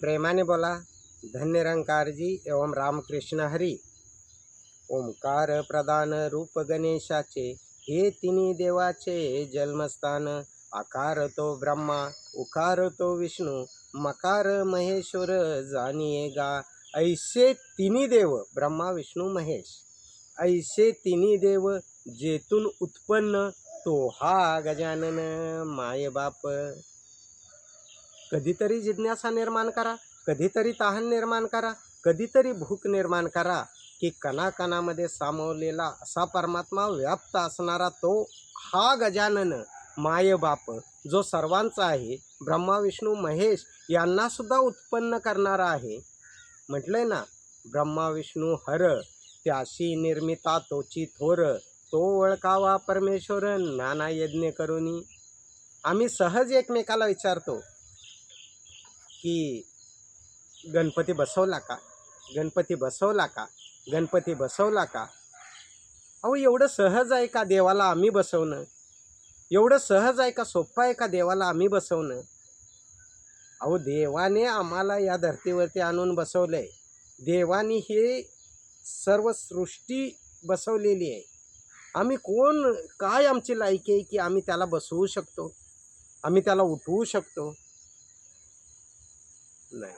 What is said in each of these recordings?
प्रेमाने बोला धन्य रंकारजी एवं रामकृष्ण हरी. ओंकार प्रदान रूप गणेशाचे हे तिन्ही देवाचे जन्मस्थान. आकार तो ब्रह्मा उकार तो विष्णू मकार महेश्वर जाणीये गा. ऐसे तिन्ही देव ब्रह्मा विष्णू महेश. ऐसे तिन्ही देव जेतून उत्पन्न तो हा गजानन मायबाप. कधीतरी जिज्ञासा निर्माण करा कधीतरी तहान निर्माण करा कधीतरी भूक निर्माण करा की कणाकणामध्ये सामावलेला असा परमात्मा व्याप्त असणारा तो हा गजानन मायबाप जो सर्वांचा आहे. ब्रह्मा विष्णू महेश यांनासुद्धा उत्पन्न करणारा आहे. म्हटलंय ना ब्रह्मा विष्णू हर त्याशी निर्मिता तोची थोर तो ओळखावा परमेश्वर नाना यज्ञ करुनी. आम्ही सहज एकमेकाला विचारतो की गणपती बसवला का? गणपती बसवला का? गणपती बसवला का? अहो एवढं सहज आहे का देवाला आम्ही बसवणं? एवढं सहज आहे का सोपं आहे का देवाला आम्ही बसवणं? अहो देवाने आम्हाला या धर्तीवरती आणून बसवलं आहे देवाने हे सर्व सृष्टी बसवलेली आहे. आम्ही कोण काय आमची लायकी आहे की आम्ही त्याला बसवू शकतो? आम्ही त्याला उठवू शकतो? नाही.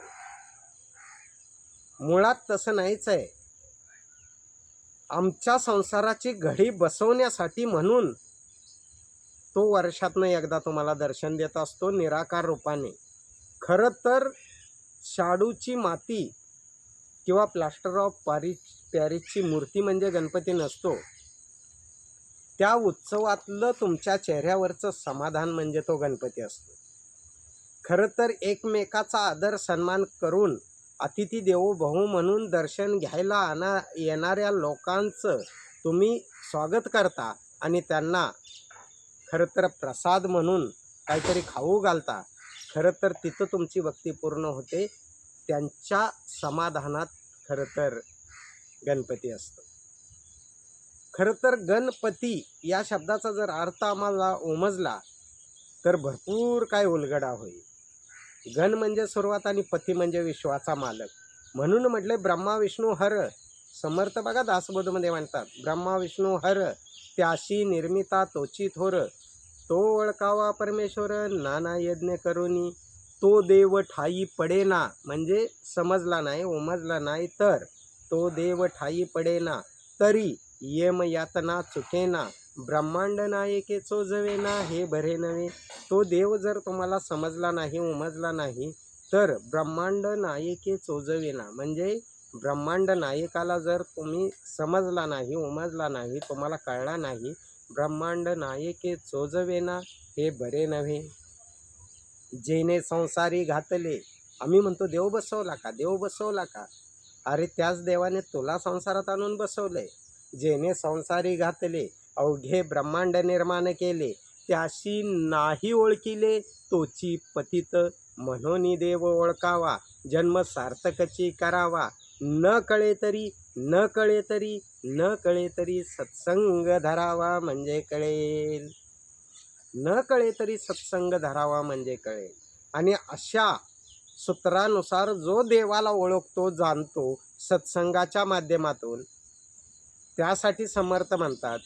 मुळात तसं नाहीच आहे आमच्या संसाराची घडी बसवण्यासाठी म्हणून तो वर्षातनं एकदा तुम्हाला दर्शन देत असतो निराकार रूपाने. खरं तर शाडूची माती किंवा प्लास्टर ऑफ पारी पॅरिसची मूर्ती म्हणजे गणपती नसतो. त्या उत्सवातलं तुमच्या चेहऱ्यावरचं समाधान म्हणजे तो गणपती असतो. खरं तर एकमेकाचा आदर सन्मान करून अतिथी देवो भाऊ म्हणून दर्शन घ्यायला आणा येणाऱ्या लोकांचं तुम्ही स्वागत करता आणि त्यांना खरं तर प्रसाद म्हणून काहीतरी खाऊ घालता. खरं तर तिथं तुमची भक्ती पूर्ण होते. त्यांच्या समाधानात खरं तर गणपती असतो. खरं तर गणपती या शब्दाचा जर अर्थ आम्हाला उमजला तर भरपूर काय उलगडा होईल. गण म्हणजे सुरुवात आणि पती म्हणजे विश्वाचा मालक. म्हणून म्हटले ब्रह्मा विष्णू हर. समर्थ बघा दासबोधमध्ये म्हणतात ब्रह्मा विष्णू हर त्याशी निर्मिता तोची थोर. तो ओळखावा परमेश्वर नाना यज्ञ करुनी. तो देव ठाई पडेना म्हणजे समजला नाही उमजला नाही तर. तो देव ठाई पडेना तरी येम यातना चुकेना. ब्रह्मांड नायके चोजवेना हे बरे नव्हे. तो देव जर तुम्हाला समजला नाही उमजला नाही तर ब्रह्मांड नायके चोजवेना म्हणजे ब्रह्मांड नायकाला जर तुम्ही समजला नाही उमजला नाही तुम्हाला कळला नाही ब्रह्मांड नायके चोजवेना हे बरे नव्हे. जेने संसारी घातले. आम्ही म्हणतो देव बसवला का? देव बसवला का? अरे त्याच देवाने तुला संसारात आणून बसवलंय. जेने संसारी घातले अवघे ब्रह्मांड निर्माण केले. त्याशी नाही ओळखिले तोची पतित. म्हणून देव ओळखावा जन्म सार्थकची करावा. न कळे तरी न कळे तरी न कळे तरी सत्संग धरावा म्हणजे कळेल. न कळे तरी सत्संग धरावा म्हणजे कळेल. आणि अशा सूत्रानुसार जो देवाला ओळखतो जाणतो सत्संगाच्या माध्यमातून त्यासाठी समर्थ म्हणतात.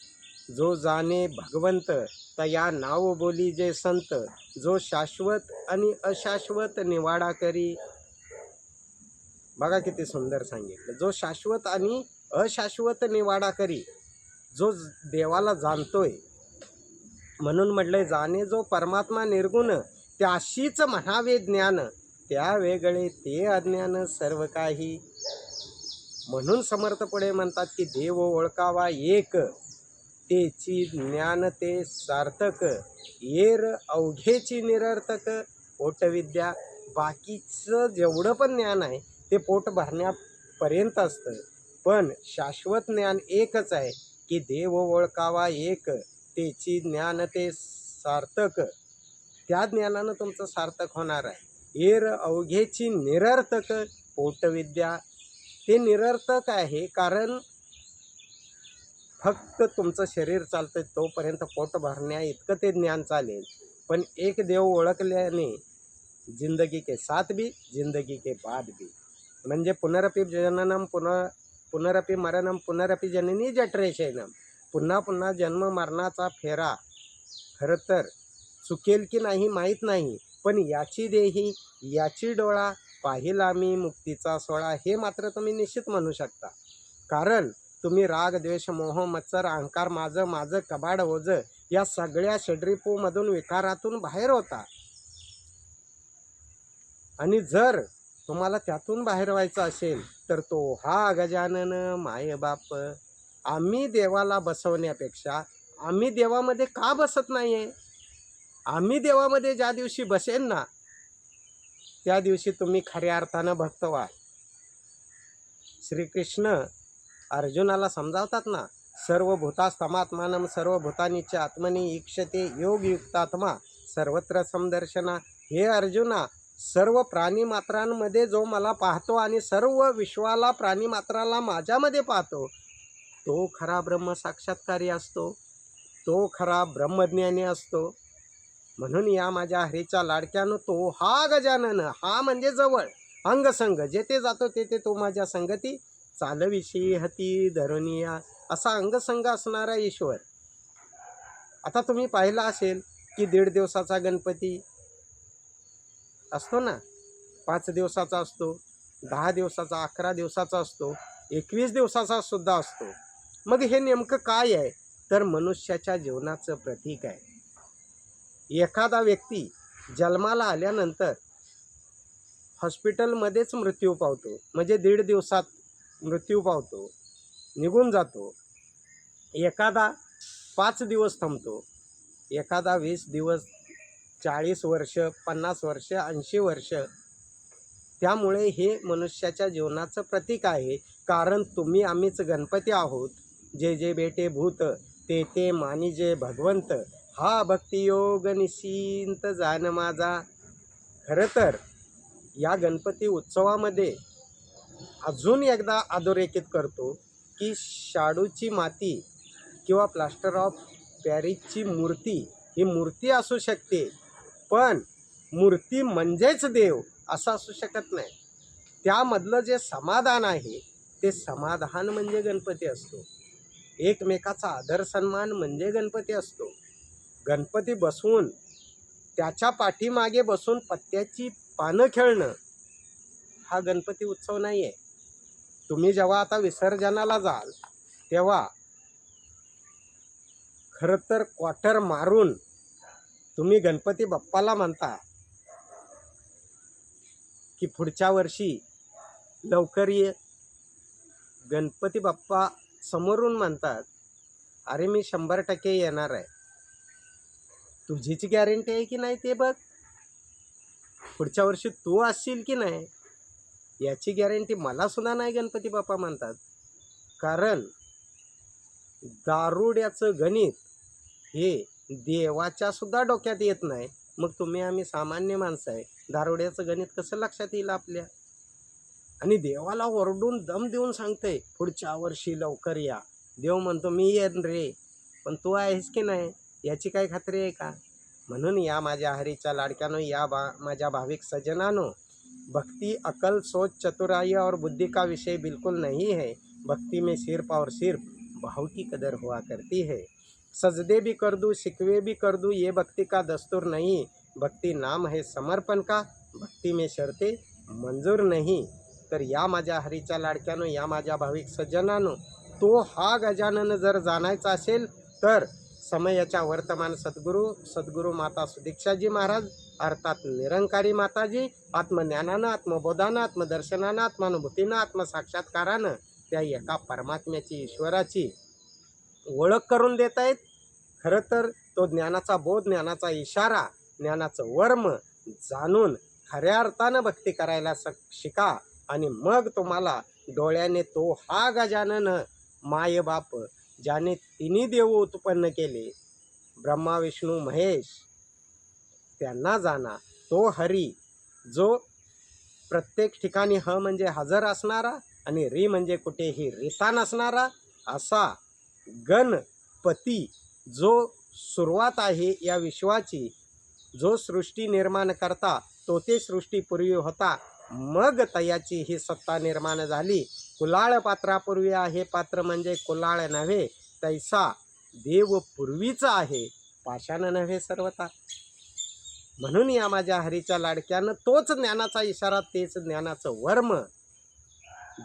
जो जाणे भगवंत तया नाव बोली जे संत जो शाश्वत आणि अशाश्वत निवाडा करी. बघा किती सुंदर सांगितलं. जो शाश्वत आणि अशाश्वत निवाडा करी जो देवाला जाणतोय. म्हणून म्हटलंय जाणे जो परमात्मा निर्गुण त्याशीच म्हणावे ज्ञान. त्या वेगळे ते अज्ञान सर्व काही. म्हणून समर्थ पुढे म्हणतात की देव ओळखावा एक. तेची ज्ञान ते सार्थक. येर अवघेची निरर्थक. पोटविद्या बाकीचं जेवढं पण ज्ञान आहे ते पोट भरण्यापर्यंत असतं. पण शाश्वत ज्ञान एकच आहे की देव ओळखावा एक. तेची ज्ञान ते सार्थक. त्या ज्ञानानं तुमचं सार्थक होणार आहे. येर अवघेची निरर्थक. पोटविद्या ते निरर्थक आहे कारण फक्त तुमचं शरीर चालतं तोपर्यंत पोट भरण्या इतकं ते ज्ञान चालेल. पण एक देव ओळखल्याने जिंदगी के साथ भी जिंदगी के बाद भी. म्हणजे पुनरपी जननम पुनः पुनरपी मरणम पुनरपी जननी जठरेशनम. पुन्हा पुन्हा जन्म मरणाचा फेरा. खरं तर चुकेल की नाही माहीत नाही पण याची देही याची डोळा पाहिला मी मुक्तीचा सोळा हे मात्र तुम्ही निश्चित म्हणू शकता. कारण तुम्ही राग द्वेष मोह मत्सर अहंकार माझं माझं कबाड ओझं या सगळ्या षड्रिपूमधून विकारातून बाहेर होता. आणि जर तुम्हाला त्यातून बाहेर व्हायचं असेल तर तो हा गजानन मायबाप आम्ही देवाला बसवण्यापेक्षा आम्ही देवामध्ये का बसत नाही आहे आम्ही देवामध्ये ज्या दिवशी बसेन ना त्या दिवशी तुम्ही खऱ्या अर्थानं भक्त व्हाल श्रीकृष्ण अर्जुनाला समजावतात ना सर्व भूतास्तमात्मानम सर्व भूतानीच्या आत्मनी इक्षते योगयुक्तात्मा सर्वत्र समदर्शना. हे अर्जुना सर्व प्राणीमात्रांमध्ये जो मला पाहतो आणि सर्व विश्वाला प्राणीमात्राला माझ्यामध्ये पाहतो तो खरा ब्रह्म साक्षात्कारी असतो तो खरा ब्रह्मज्ञानी असतो. म्हणून या माझ्या हरीच्या लाडक्यानं तो हा गजानन हा म्हणजे जवळ अंगसंग जेथे जातो तेथे तो माझ्या संगती चालविषयी हती धरुनिया असा अंगसंग असणारा ईश्वर. आता तुम्ही पाहिलं असेल की दीड दिवसाचा गणपती असतो ना? पाच दिवसाचा असतो दहा दिवसाचा अकरा दिवसाचा असतो एकवीस दिवसाचा सुद्धा असतो. मग हे नेमकं काय आहे? तर मनुष्याच्या जीवनाचं प्रतीक आहे. एखादा व्यक्ती जन्माला आल्यानंतर हॉस्पिटलमध्येच मृत्यू पावतो. म्हणजे दीड दिवसात मृत्यू पावतो. निघून जातो. एखादा पाच दिवस थांबतो. एखादा वीस दिवस चाळीस वर्ष पन्नास वर्ष ऐंशी वर्ष. त्यामुळे हे मनुष्याच्या जीवनाचं प्रतीक आहे. कारण तुम्ही आम्हीच गणपती आहोत. जे जे बेटे भूत ते ते मानी जे भगवंत हा भक्तियोग निश्चिंत जाण माझा. खरं तर या गणपती उत्सवामध्ये अजून एकदा अधोरेखित करतो की शाडूची माती किंवा प्लास्टर ऑफ पॅरिसची मूर्ती ही मूर्ती असू शकते पण मूर्ती म्हणजेच देव असं असू शकत नाही. त्यामधलं जे समाधान आहे ते समाधान म्हणजे गणपती असतो. एकमेकाचा आदर सन्मान म्हणजे गणपती असतो. गणपती बसवून त्याच्या पाठीमागे बसून पत्त्याची पानं खेळणं हा गणपती उत्सव नाही आहे तुम्ही जेव्हा आता विसर्जनाला जाल तेव्हा खरं तर क्वार्टर मारून तुम्ही गणपती बाप्पाला म्हणता की पुढच्या वर्षी लवकर ये. गणपती बाप्पा समोरून म्हणतात अरे मी शंभर टक्के येणार आहे. तुझीच गॅरंटी आहे की नाही ते बघ. पुढच्या वर्षी तू असशील की नाही? याची गॅरंटी मला सुद्धा नाही गणपती बाप्पा म्हणतात. कारण दारुड्याचं गणित हे देवाच्या सुद्धा डोक्यात येत नाही. मग तुम्ही आम्ही सामान्य माणसं आहे. दारुड्याचं गणित कसं लक्षात येईल आपल्या? आणि देवाला ओरडून दम देऊन सांगते पुढच्या वर्षी लवकर या. देव म्हणतो मी येन रे. पण तू आहेस की नाही? याची काय खात्री आहे का? म्हणून या माझ्या हरीच्या लाडक्यानो या बा माझ्या भाविक सजनानो भक्ति अकल सोच चतुराई और बुद्धि का विषय बिल्कुल नहीं है। भक्ति में सिर्फ और सिर्फ भाव की कदर हुआ करती है। सजदे भी कर दूँ शिकवे भी कर दूँ ये भक्ति का दस्तूर नहीं। भक्ति नाम है समर्पण का भक्ति में शर्ते मंजूर नहीं। तर या माझ्या हरीच्या लाडक्यानं या माझ्या भाविक सज्जनानो तो हा गजानन जर जाणायचा असेल तर समयाच्या वर्तमान सद्गुरू सद्गुरू माता सुदीक्षाजी महाराज अर्थात निरंकारी माताजी आत्मज्ञानानं आत्मबोधानं आत्मदर्शनानं आत्मानुभूतीनं आत्मसाक्षात्कारानं त्या एका परमात्म्याची ईश्वराची ओळख करून देत आहेत. खरं तर तो ज्ञानाचा बोध ज्ञानाचा इशारा ज्ञानाचं वर्म जाणून खऱ्या अर्थानं भक्ती करायला स शिका आणि मग तुम्हाला डोळ्याने तो हा गजानन मायबाप ज्याने तिन्ही देव उत्पन्न केले. ब्रह्मा विष्णू महेश त्यांना जाणा. तो हरी जो प्रत्येक ठिकाणी ह म्हणजे हजर असणारा आणि री म्हणजे कुठेही रिता नसणारा असा गणपती जो सुरुवात आहे या विश्वाची जो सृष्टी निर्माण करता तो ते सृष्टीपूर्वी होता. मग तयाची ही सत्ता निर्माण झाली. कुलाळ पात्रापूर्वी आहे. पात्र म्हणजे कुलाळ नव्हे तैसा देव पूर्वीचा आहे. पाषाण नव्हे सर्वता म्हणून या माझ्या हरीच्या लाडक्यानं तोच ज्ञानाचा इशारा तेच ज्ञानाचं वर्म.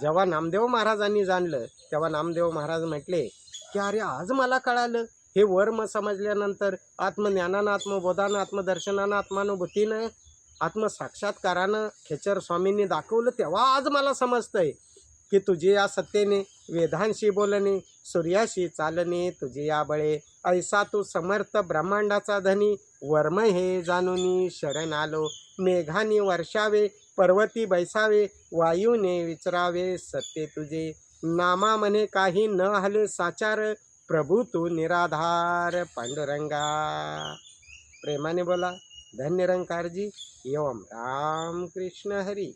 जेव्हा नामदेव महाराजांनी जाणलं तेव्हा नामदेव महाराज म्हटले की अरे आज मला कळालं. हे वर्म समजल्यानंतर आत्मज्ञानानं आत्मबोधानं आत्मदर्शनानं आत्मानुभूतीनं आत्मसाक्षात्कारानं खेचर स्वामींनी दाखवलं तेव्हा आज मला समजतंय की तुझी या सत्तेने वेदांशी बोलणे सूर्याशी चालणे तुझी या बळे ऐसा तू समर्थ ब्रह्मांडाचा धनी वर्म हे जाणूनी शरण आलो. मेघाने वर्षावे पर्वती बैसावे वायूने विचरावे सत्य तुझे. नामा मने काही न हले साचार प्रभू तू निराधार पांडुरंगा. प्रेमाने बोला धन्य रंकारजी एवम राम कृष्ण हरी.